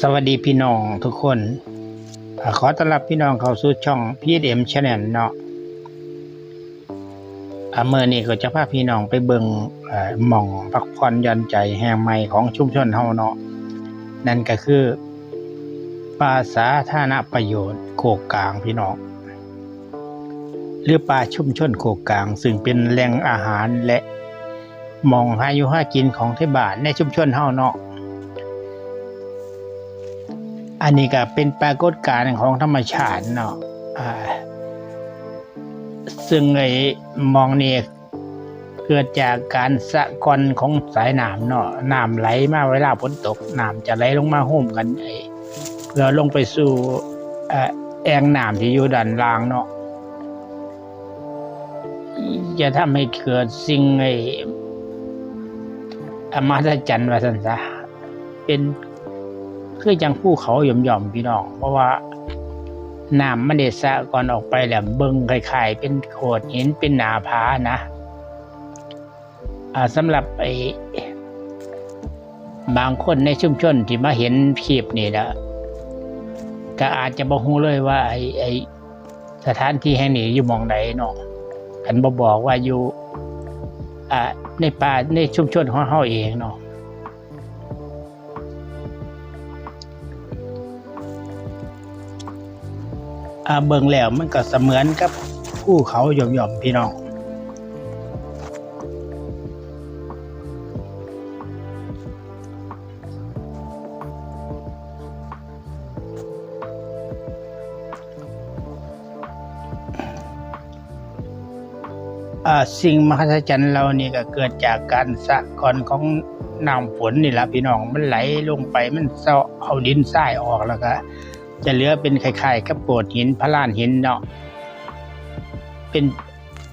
สวัสดีพี่น้องทุกคน ขอต้อนรับพี่น้องเข้าสู่ช่องพีเอ็มชาแนลเนาะเมื่อนี้ก็จะพาพี่น้องไปเบิ่งหม่องพักผ่อนย่อนใจแห่งใหม่ของชุมชนเฮาเนาะนั่นก็คือป่าสาธารณประโยชน์โคกกลางพี่น้องหรือป่าชุมชนโคกกลาง ซึ่งเป็นแหล่งอาหารและหมองหาอยู่หากินของที่บ้านในชุมชนเฮาเนาะ อันนี้ก็เป็นปรากฏการณ์ของธรรมชาติเนาะซึ่งไอ้มองเนี่เกิดจากการสะกอนของสายน้ำเนาะน้ำไหลมาเวลาฝนตกน้ำจะไหลลงมาห่มกันไอ้เพื่อลงไปสู่แอ่งน้ำที่อยู่ด้านล่างเนาะจะทำให้เกิดสิ่งไอ้อมหัศจรรย์วาสันซะเป็น คือจังภูเขาหย่อมๆพี่น้อง เพราะว่าน้ำมันเดสะก่อนออกไปแหลมเบิงคล้ายๆเป็นโขดหินเป็นหนาผานะอ่าสำหรับไอ้บางคนในชุมชนที่มาเห็นคลิปนี่นะก็อาจจะบอกฮู้เลยว่า ไอ้ไอสถานที่แห่งนี้อยู่มองใดเนาะคันบ่บอกว่าอยู่อ่าในป่าในชุมชนของเฮาเองเนาะ เบิ่งแล้วมันก็เสมือนกับภูเขาหย่อมๆพี่น้องสิ่งมหัศจรรย์เรานี่ก็เกิดจากการสะกอนของน้ำฝนนี่แหละพี่น้องมันไหลลงไปมันเซาะเอาดินทรายออกแล้วก็ จะเหลือเป็นคล้ายๆกับโกดหินพระลานหินเนาะเป็น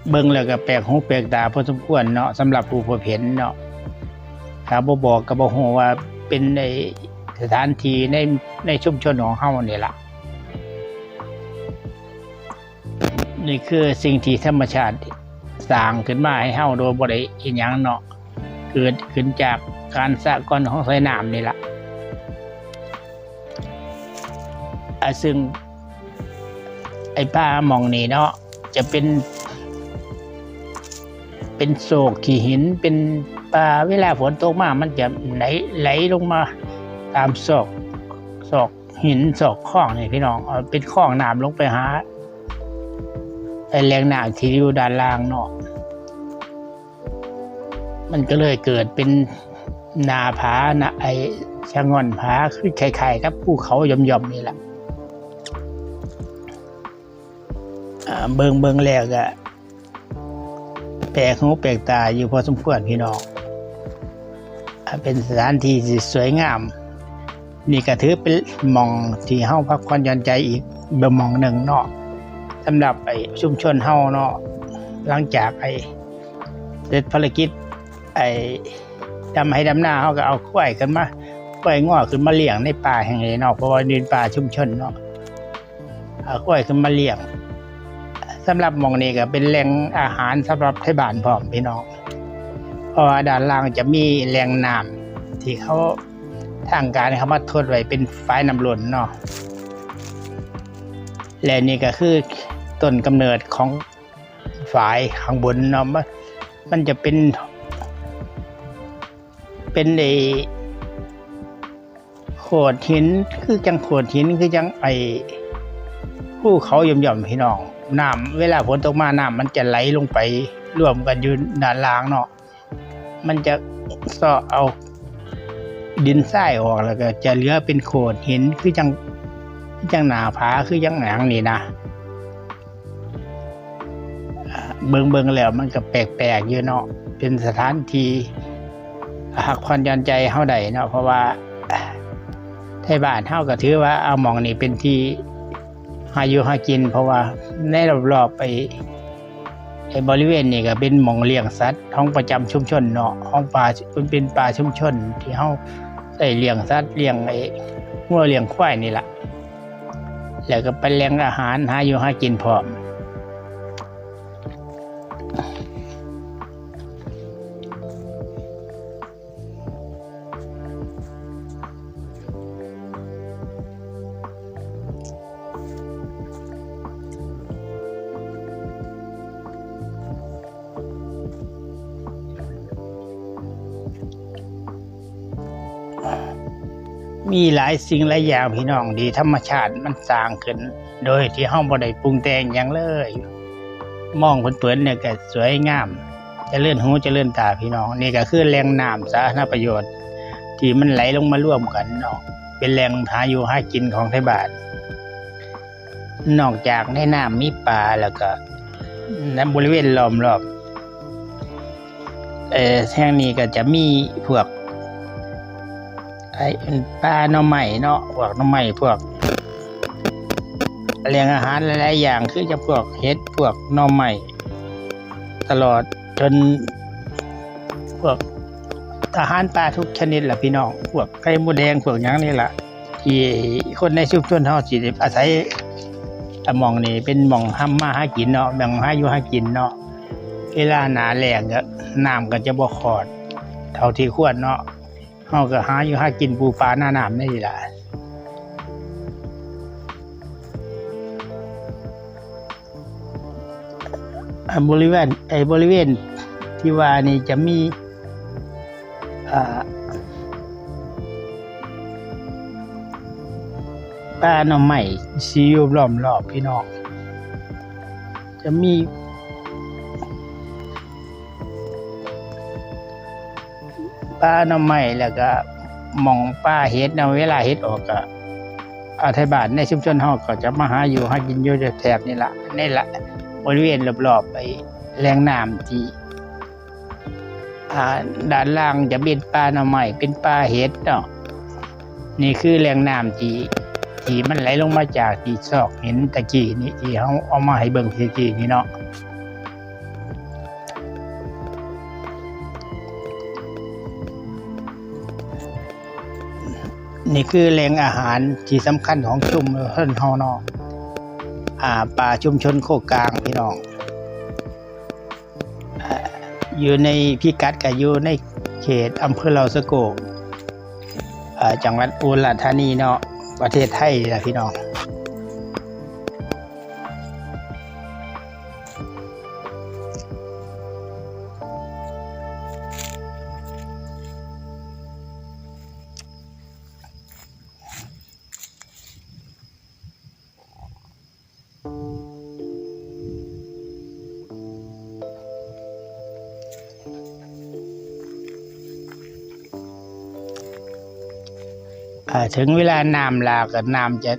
เบิ่งแล้วก็แปลกหูแปลกตาพอสมควรเนาะสำหรับผู้พบเห็นเนาะถ้าบ่บอกก็บ่ฮู้ว่าเป็นในสถานที่ในในชุมชนของเฮานี่ล่ะนี่คือสิ่งที่ธรรมชาติสร้างขึ้นมาให้เฮาโดยบ่ได้อีหยังเนาะเกิดขึ้นจากการสะก้อนของสายน้ำนี่ล่ะ ซึ่ง ไอ้ป้ามองนี่เนาะจะเป็น เป็นโศกขี้หินเป็นปลาเวลาฝนตกมา มันจะไหลไหลลงมาตามศอกศอกหินศอกข้องนี่พี่น้องเป็นข้องน้ำลงไปหาไอแรงหน้ำที่อยู่ด้านล่างเนาะมันก็เลยเกิดเป็นนาผานะไอชะงอนผาคือไข่ๆกับภูเขาหย่อมๆนี่แหละ เบิงเบิงแล้วก็แปลกหูแปลกตาอยู่พอสมควรพี่น้องเป็นสถานที่สวยงาม นี่ก็ถือเป็นหมองที่เฮาพักผ่อนหย่อนใจอีกเบหมองหนึ่งเนาะสำหรับไอ้ชุมชนเฮาเนาะหลังจากไอ้เสร็จภารกิจ ไอ้ดำให้ดำหน้าเฮาก็เอาควายกันมาควายงอขึ้นมาเลี้ยงในป่าแห่งนี้เนาะเพราะว่าดินป่าชุมชนเนาะเอาควายขึ้นมาเลี้ยง สำหรับมองนี้ก็เป็นแหล่งอาหารสำหรับไทบ้านพร้อมพี่น้องเพราะว่าด้านล่างจะมีแหล่งน้ำที่เขาทางการเขามาทดไว้เป็นฝายน้ำล้นเนาะและนี่ก็คือต้นกำเนิดของฝายข้างบนเนาะมันมันจะเป็น เป็นไอโขดหินคือจังโขดหินคือจังไอภูเขาหย่อมๆพี่น้อง น้ำเวลาฝนตกมาน้ำมันจะไหลลงไปรวมกันอยู่ด้านล่างเนาะมันจะสาะเอาดินทรายออกแล้วก็ จะเหลือเป็นโขดหินคือจังจังหนาผาคือจังหนังนี่นะเบิงเบิงแล้วมันก็แปลกๆอยู่เนาะเป็นสถานที่หักผ่อนยอนใจเฮาได้เนาะเพราะว่าไทยบ้านเฮาก็ถือว่าเอามองนี่เป็นที่ หาอยู่หากิน เพราะว่าในรอบๆไปไอ้บริเวณนี้ก็เป็นหมองเลี้ยงสัตว์ของประจำชุมชนเนาะห้องป่ามันเป็นป่าชุมชน ที่เฮาใส่เลี้ยงสัตว์เลี้ยงไอ้งัวเลี้ยงควายนี่แหละแล้วก็ไปเลี้ยงอาหารหาอยู่หากินพร้อม มีหลายสิ่งหลายอย่างพี่น้องดีธรรมชาติมันสร้างขึ้น โดยที่เฮาบ่ได้ปรุงแต่งหยังเลย มองเผินๆเนี่ยก็สวยงามจะเลื่อนหูจะเลื่อนตาพี่น้อง นี่ก็คือแหล่งน้ำสาธารณประโยชน์ ที่มันไหลลงมาร่วมกันเนาะเป็นแหล่งหาอยู่หากินของไทยบานนอกจากในน้ำมีปลาแล้วก็ในบริเวณล้อมรอบเออแห่งนี้ก็จะมีพวก ไอ้ปลาหน่อไม้เนาะพวกหน่อไม้พวกเลี้ยงอาหารหลายๆอย่างคือจะพวกเห็ดพวกหน่อไม้ตลอดจนพวกอาหารปลาทุกชนิดแหละพี่น้องพวกไข่มดแดงพวกหยังนี่แหละที่คนในชุมชนเฮาสิอาศัยอะหมองนี่เป็นหมองห้ำมาหากินเนาะหมองหาอยู่หากินเนาะเวลาหนาแล้งก็น้ำก็จะบ่ขอด เท่าที่ควรเนาะ เฮาก็หาอยู่หากินปูปลาหน้าน้ำนี่แหละอ่าบริเวณไอ้บริเวณที่ว่านี่จะมีปลาหน่อไม้สีอยู่ล้อมรอบพี่น้องจะมี ปลาหน่อไม้แล้วก็มองปลาเห็ดเนะเวลาเห็ดออกก็อาไทยบ้านในชุมชนเฮาก็จะมาหาอยู่หากินอยู่แถบนี่ละนี่ละบริเวณรอบๆไปแหล่งน้ำที่อ่าด้านล่างจะเป็นปลาหน่อไม้เป็นปลาเห็ดเนาะนี่คือแหล่งน้ำที่ที่มันไหลลงมาจากที่ซอกเห็นตะกี้นี่ที่เฮาเอามาให้เบิ่งตะกี้นี่เนาะ นี่คือแหล่งอาหารที่สำคัญของชุมชนฮอนอ่าป่าชุมชนโคกกลางพี่น้องอยู่ในพิกัดกับอยู่ในเขตอำเภอเราสะโกจังหวัดอุบลราชธานีเนาะประเทศไทยนะพี่น้อง ถึงเวลาน้ำหลาก็น้ำจะ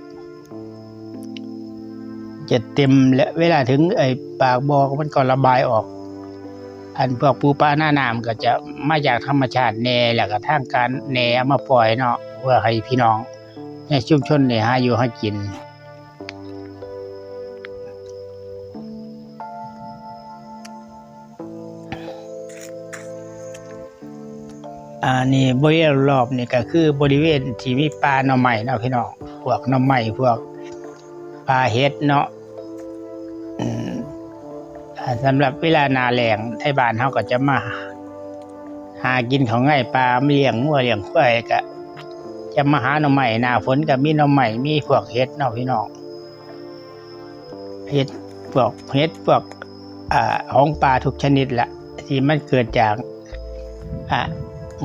จะเต็มและเวลาถึงไอ้ปากบอกมันก็ระบายออก อันพวกปูปลาหน้าน้ำก็จะมาจากธรรมชาติแน่แล้วก็ทางการแน่มาปล่อยเนาะเพื่อให้พี่น้องในชุมชนเนี่ยหาอยู่หากิน อ่านี่บริเวณรอบนี่ก็คือบริเวณที่มีปลาหน่อไม้เนาะพี่น้องพวกหน่อไม้พวกปลาเห็ดเนาะอืมอ่าสำหรับเวลานาแหลงไทยบ้านเฮาก็จะมา หากินของง่ายปลาเลี้ยงงัวเลี้ยงควายก็จะมาหาหน่อไม้หน้าฝนก็มีหน่อไม้มีพวกเห็ดเนาะพี่น้องเห็ดพวกเห็ดพวกอ่าของปลาทุกชนิดละที่มันเกิดจากอ่า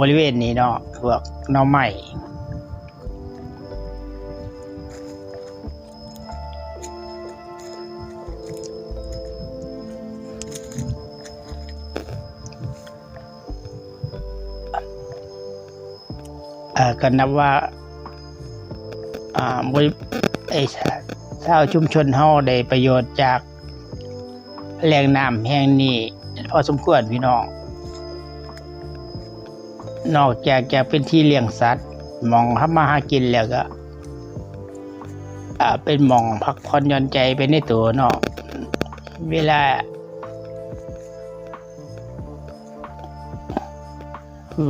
บริเวณนี้เนาะพวกหน่อไม้อ่าก็นับว่าอ่าบริไอ้ชาวชุมชนเฮาได้ประโยชน์จากแหล่งน้ำแห่งนี้ พอสมควรพี่น้อง นอกจากจะเป็นที่เลี้ยงสัตว์มองทำมาหากินแล้วก็อ่าเป็นมองพักผ่อนย่อนใจไปในตัวเนาะเวลา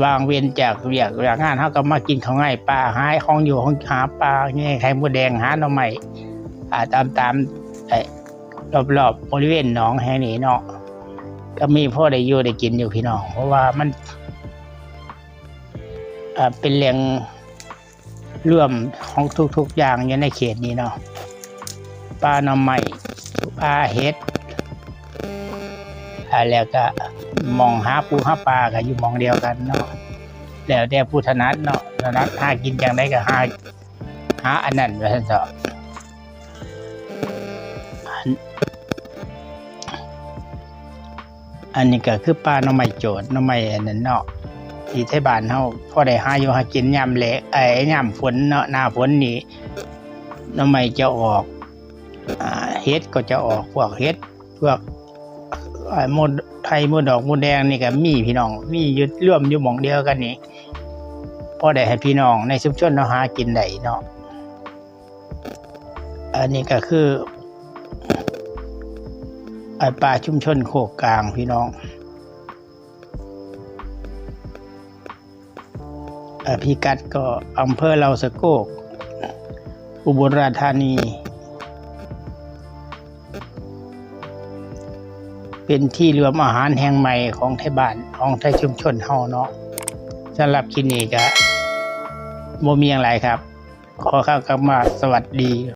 วางเวียนจากเรียกเรียกงานเขาก็มากินของง่ายปลาหายของอยู่ของหาปลาไงไข่มดแดงหาหน่อไม้อ่าตามตามไอ้รอบๆบริเวณหนองแห่งนี้เนาะก็มีพ่อได้อยู่ได้กินอยู่พี่น้อง เพราะว่ามัน เป็นแหล่งร่วมของทุกๆอย่างอยู่ในเขตนี้เนาะปลาหน่อไม้ปลาเห็ดอ่าแล้วก็มองหาปูหาปลาก็อยู่มองเดียวกันเนาะแล้วแต่ผู้ถนัดเนาะแล้วนะหากินจังได้ก็หาหาอันนั้นไว้ซั่นเถอะอันอันนี้ก็คือปลาหน่อไม้โจดหน่อไม้อันนั้นเนาะ ที่ไทยบ้านเฮาพอได้หาอยู่หากินยามแลงไอ้ยามฝนเนาะหน้าฝนนี่น่อไม้จะออกอ่าเฮ็ดก็จะออกพวกเฮ็ดพวกไอ้มดไทยมดดอกมดแดงนี่ก็มีพี่น้อง มีอยึดร่วมอยู่หม่องเดียวกันนี่พอได้ให้พี่น้องในชุมชนเราะหากินได้เนาะอันนี้ก็คือไอ้ป่าชุมชนโคกกลางพี่น้อง พิกัดก็อำเภอเราสะโกก อุบลราชธานี เป็นที่รวมอาหารแห่งใหม่ของไทยบ้านของไทยชุมชนเฮาเนาะสำหรับคลินีก็บ่มีอย่างไรครับ ขอเข้ากลับมาสวัสดี